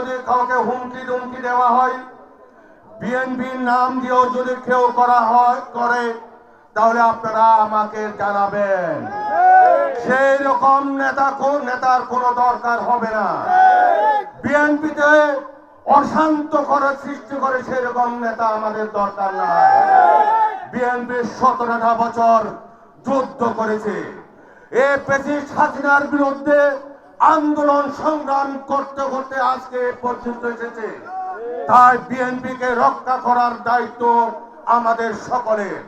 যদি কাউকে হুমকি দুমকি দেওয়া হয়, বিএনপির নাম দিয়েও যদি কেউ করা হয়, করে, তাহলে আপনারা আমাকে জানাবেন। সেই রকম নেতা কোন নেতার কোনো দরকার হবে না। বিএনপিতে অশান্ত করে সৃষ্টি করে সেই রকম নেতা আমাদের দরকার নাই। বিএনপি সতেরোটা বছর যুদ্ধ করেছে। এ পেশিস হাসিনার বিরুদ্ধে আন্দোলন সংগ্রাম করতে করতে আজকে পর্যন্ত এসেছে। তাই বিএনপিকে রক্ষা করার দায়িত্ব আমাদের সকলের।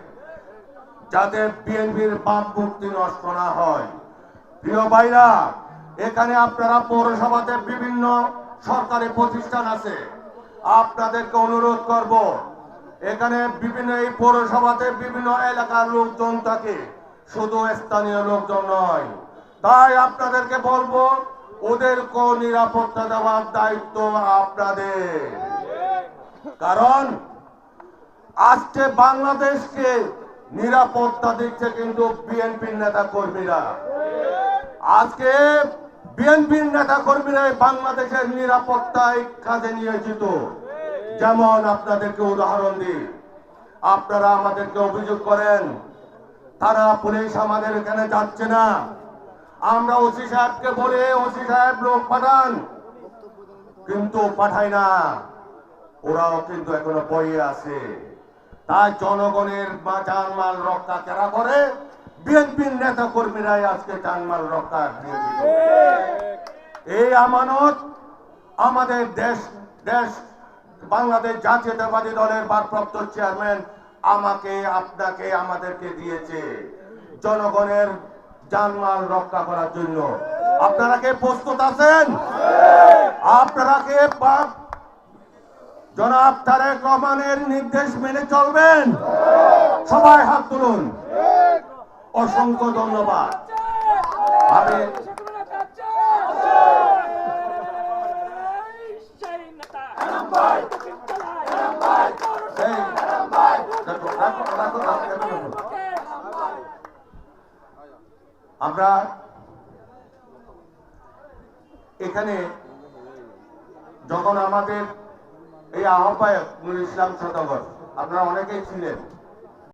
যাতে বিএনপির বাম মুক্তি নষ্ট না হয়। প্রিয় ভাইরা, এখানে আপনারা পৌরসভাতে বিভিন্ন সরকারি প্রতিষ্ঠান আছে। আপনাদেরকে অনুরোধ করব, এখানে বিভিন্ন এই পৌরসভাতে বিভিন্ন এলাকার লোকজন থাকে। শুধু স্থানীয় লোকজন নয়। তাই আপনাদেরকে বলব ওদেরকে নিরাপত্তা দেওয়ার দায়িত্ব আপনাদের। কারণ, আজকে বাংলাদেশকে নিরাপত্তা দিচ্ছে কিন্তু বিএনপির নেতা কর্মীরা আজকে বিএনপির নেতা কর্মীরা বাংলাদেশের নিরাপত্তায় কাজে নিয়োজিত। যেমন আপনাদেরকে উদাহরণ দিই, আপনারা আমাদেরকে অভিযোগ করেন, তারা পুলিশ আমাদের এখানে যাচ্ছে না। আমরা ওসি সাহেবকে বলে ওসি সাহেব লোক পাঠান, কিন্তু পাঠায় না। ওরাও কিন্তু এখনও বইয়ে আছে। তাই জনগণের জানমাল রক্ষা কেরা করে? বিএনপির নেতা কর্মীরাই আজকে জানমাল রক্ষা এই আমানত আমাদের দেশ দেশ, বাংলাদেশ জাতীয়তাবাদী দলের ভারপ্রাপ্ত চেয়ারম্যান আমাকে, আপনাকে, আমাদেরকে দিয়েছে। জনগণের জানমাল রক্ষা করার জন্য। আপনারা কে প্রস্তুত আছেন? আপনারা কে জনাব তারেক রহমানের নির্দেশ মেনে চলবেন? সবাই হাত তুলুন। অসংখ্য ধন্যবাদ। আমি আমরা এখানে যখন আমাদের এই আহ্বায়ক নুরুল ইসলাম সদাগর আপনারা অনেকেই ছিলেন